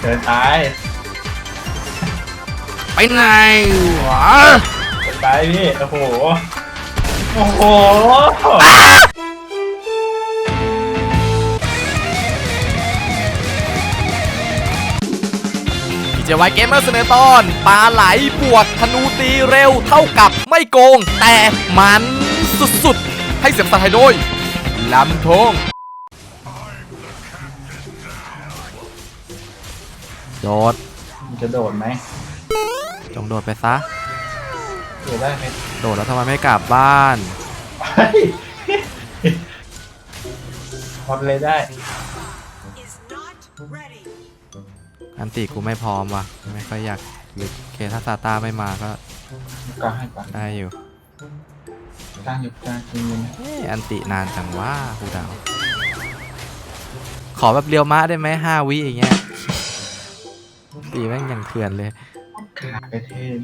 เกินตายไปไหนวะเกินตายพี่ โอ้โห โอ้โหพีเจวายเกมเมอร์เสนอตอนปลาไหลบวกธนูตีเร็วเท่ากับไม่โกง แต่มันสุดๆ ให้เสียงภาษาไทยโดยลำโพง โดดมันจะโดดไหมจงโดดไปซะ โดดได้ไหมโดดแล้วทำไมไม่กลับบ้านเฮ้ยทำเลยได้ is not ready. อันติกูไม่พร้อมว่ะ ไม่ค่อยอยากหรือเคถ้าซาต้าไม่มาก็ก็ให้ก่อนได้อยู่ตั้งอยู่กลางจริงๆนะเอ้ยอันตินานจังว่าครูดาว ขอแบบเรียวมะได้ไหมห้าวิอย่างเงี้ย ตีแม่งอย่างเถื่อนเลย ขาไปเทน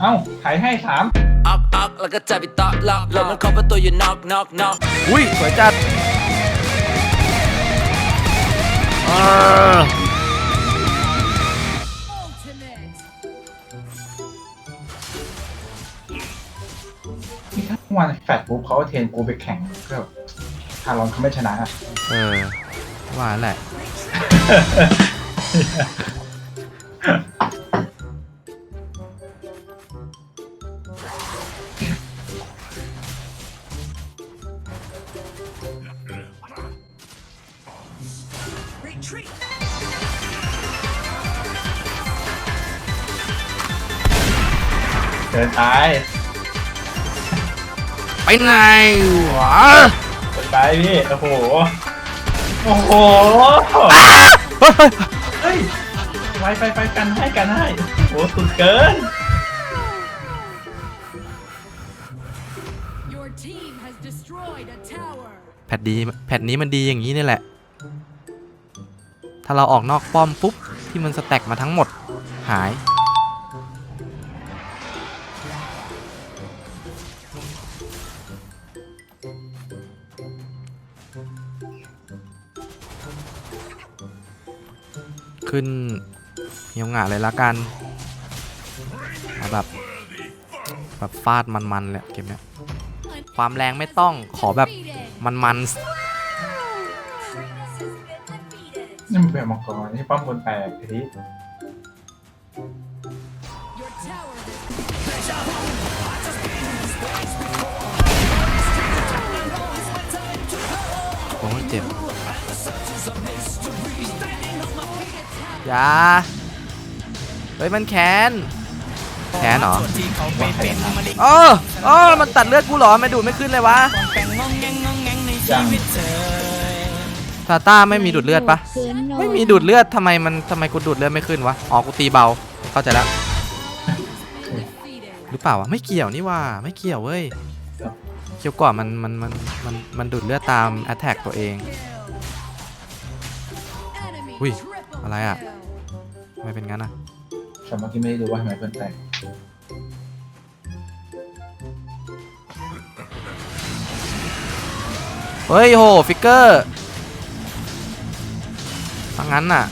เอ้าถ่ายให้สามออกออกแล้วก็จับไปต่อล็อกแล้วมันเข้าประตูอยู่นอกนอกนอกอุ้ยสวยจัดเออนี่ถ้าวันแฟดปุ๊บเขาก็เทนกูไปแข่งก็แบบทารอนเขาไม่ชนะอะเออว่าแหละ Retreat. เกินตายไปไหนวะเกินตายพี่ โอ้โห โอ้โห เฮ้ยไปไปไปกันให้กันให้โอ้สุดเกิน Your team has destroyed a tower. แพทดีแพทนี้มันดีอย่างนี้นี่แหละ ถ้าเราออกนอกป้อมปุ๊บที่มันสแต็กมาทั้งหมดหาย ขึ้นเฮียวงะเลยละกันเอาแบบแบบฟาดมันๆเลยเกมเนี้ยความแรงไม่ต้องขอแบบมันๆนี่มันเป็นมังกรนี่ป้อมบนแตกทีนี้ Your tower has โอ้ยเจ็บ อย่าเฮ้ยมันแค้นแค้นเหรอเออเออมันตัดเลือดกูเหรอไม่ดูดไม่ขึ้นเลยวะยังซาต้าไม่มีดูดเลือดปะไม่มีดูดเลือดทำไมมันทำไมกูดูดเลือดไม่ขึ้นวะอ๋อกูตีเบาเข้าใจแล้ว defeated. หรือเปล่าวะไม่เกี่ยวนี่ว่าไม่เกี่ยวเว้ยเกี่ยวก่อนมันมันมันมันมันดูดเลือดตามแอตแทกตัวเอง Enemy Ui, triple à lại à? kill. ทำไมเป็นงั้นอะฉันเมื่อกี้ไม่ได้ดูว่าทำไมเพื่อนแตกเฮ้ยโหฟิกเกอร์ฟังงั้นน่ะ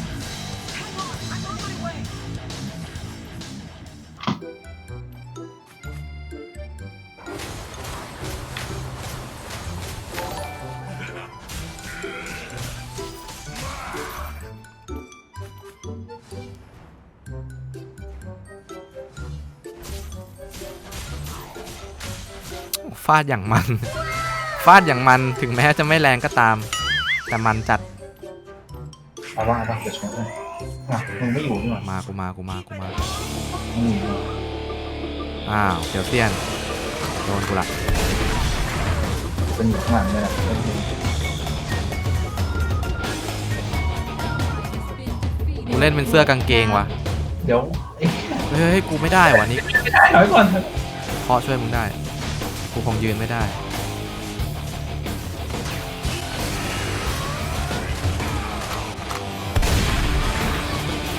ฟาดอย่างมัน ฟาดอย่างมันถึงแม้จะไม่แรงก็ตาม แต่มันจัดเอาว่าเอาว่าเดี๋ยวชนให้อะมึงไม่อยู่นี่หว่ามากูมากูมากูมามึงอยู่อ้าวเดี๋ยวเซียนโดนกูละเป็นอยู่ข้างหลังเนี่ยแหละโอเคกูเล่นเป็นเสื้อกางเกงวะเดี๋ยวเอ๊ะเฮ้ยเฮ้ยกูไม่ได้วะนี่ไม่ได้ถอยก่อนพ่อช่วยมึงได้ กูคงยืนไม่ได้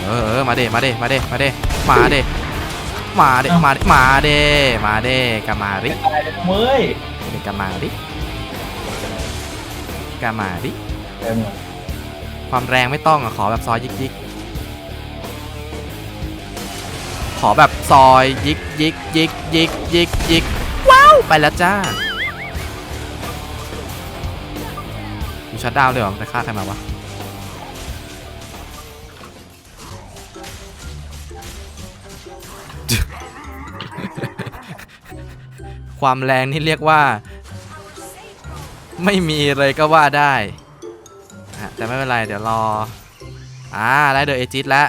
เออเออมาเดมาเดมาเดมาเดมาเดมาเดมาเดมาเดมาเดกามาริตายเลยเว้ยเดกามาริกามาริเต็มเลยความแรงไม่ต้องอะขอแบบซอยยิกยิกขอแบบซอยยิกยิกยิกยิกยิกยิก ว้าวไปแล้วจ้าอยู่ชัดดาวเลยเหรอไปฆ่าใครมาวะความแรงนี่เรียกว่า ไม่มีเลยก็ว่าได้ แต่ไม่เป็นไร เดี๋ยวรอ อ่า ได้เดอะเอจิตแล้ว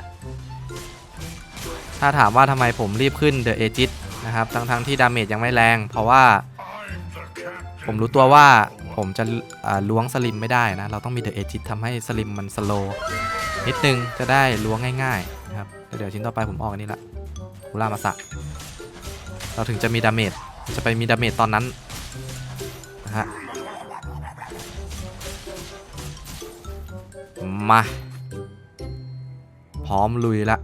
ถ้าถามว่าทำไมผมรีบขึ้นเดอะเอจิต นะครับทั้งๆที่ดาเมจยังไม่แรง เพราะว่า ผมรู้ตัวว่าผมจะล้วงสลิมไม่ได้นะ เราต้องมีเดอะเอจิตทำให้สลิมมันสโลนิดนึงจะได้ล้วงง่ายๆนะครับเดี๋ยวชิ้นต่อไปผมออกอันนี้ละคูล่ามาสะเราถึงจะมีดาเมจจะไปมีดาเมจตอนนั้นนะฮะมา พร้อมลุยละ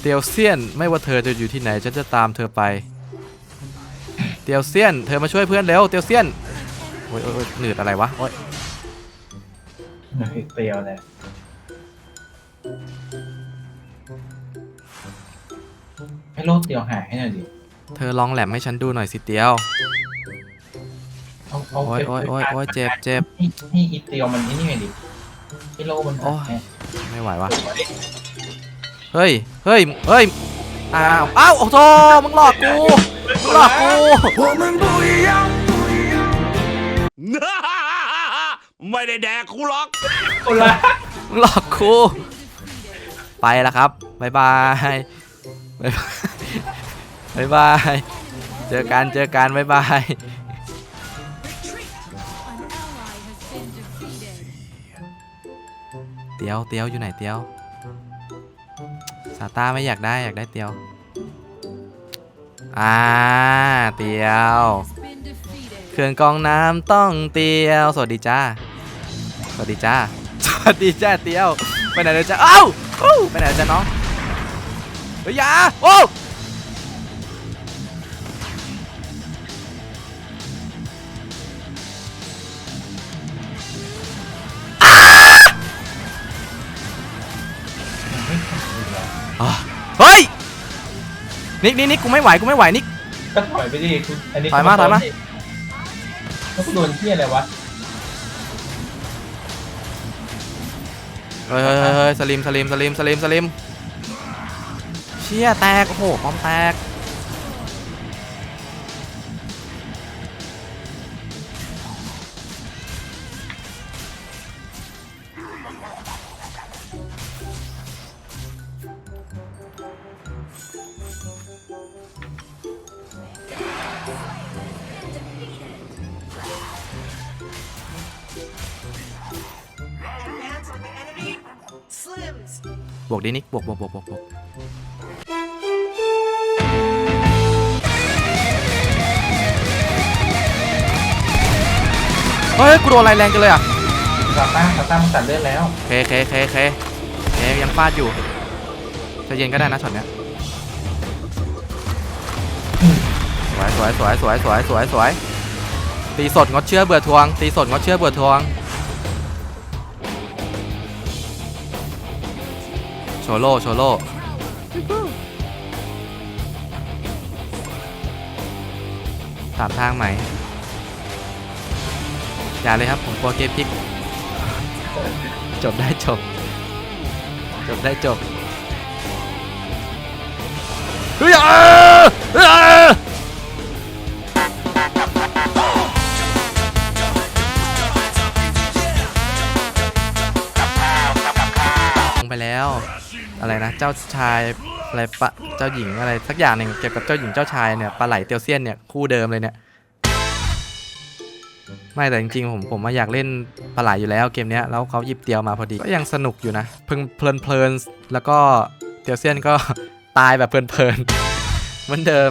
เตียวเซียนไม่ว่าเธอจะอยู่ที่ไหนฉันจะตามเธอไป เตียวเซียน เธอมาช่วยเพื่อนเร็วเตียวเซียนโอ้ยโอ้ยโอ้ยหนืดอะไรวะโอ้ยเตียวเลยให้โลกเตียวหายให้หน่อยดิเธอลองแหลมให้ฉันดูหน่อยสิเตียวเอาเอาโอ้ยโอ้ยโอ้ยโอ้ยเจ็บเจ็บให้ให้อีเตียวมันนี่ไงดิให้โลกมันโอ้ยหายไม่ไหววะ เฮ้ย เฮ้ย เฮ้ย อ้าว อ้าว โอ้โหมึงหลอกกู มึงหลอกกู ไม่ได้แดกกูหรอกคนละมึงหลอกกู ไปแล้วครับบายบายบายบายบายบายเจอกัน เจอกันบายบาย An ally has been defeated. เตียวเตียวอยู่ไหนเตียว ซาต้าไม่อยากได้อยากได้เตียว อ่า เตียว เครื่องกองน้ำต้องเตียว สวัสดีจ้า สวัสดีจ้า สวัสดีจ้าเตียว ไปไหนเลยจ้าเอ้าไปไหนเลยจ้าน้องเฮ้ยยาโอ้ เฮ้ยนิกนิกนิกกูไม่ไหวกูไม่ไหวนิก ก็ถอยไปดิคุณอันนี้ถอยมาถอยมา แล้วกูโดนเที่ยอะไรวะเฮ้ยเฮ้ยเฮ้ยเฮ้ยสลิมสลิมสลิมสลิมสลิมเชี่ยแตกโอ้โหป้อมแตก บวกดินิกบวกบวกบวกบวกบวกเฮ้ยกูโดนอะไรแรงจังเลยอะซาต้าซาต้ามันตัดเลือดแล้วเคเคเคเคเคยังฟาดอยู่ใจะเย็นก็ได้นะช็อตเนี้ยสวยสวยสวยสวยสวยสวยสวยตีสดงดเชื่อเบื่อทวงตีสดงดเชื่อเบื่อทวง โชโลโชโลสามทางไหม อย่าเลยครับผมกลัวเกมพลิก จบได้จบ จบได้จบเฮ้ยอ่าอ่าลงไปแล้ว อะไรนะ เจ้าชายอะไรปะเจ้าหญิงอะไรสักอย่างหนึ่งเกี่ยวกับเจ้าหญิงเจ้าชายเนี่ยปลาไหลเตียวเซียนเนี่ยคู่เดิมเลยเนี่ยไม่แต่จริงๆผมผมมาอยากเล่นปลาไหลอยู่แล้วเกมเนี้ยแล้วเขาหยิบเตียวมาพอดีก็ยังสนุกอยู่นะเพิ่งเพลินเพลินๆแล้วก็เตียวเซียนก็ตายแบบเพลินเพลินๆเหมือนเดิม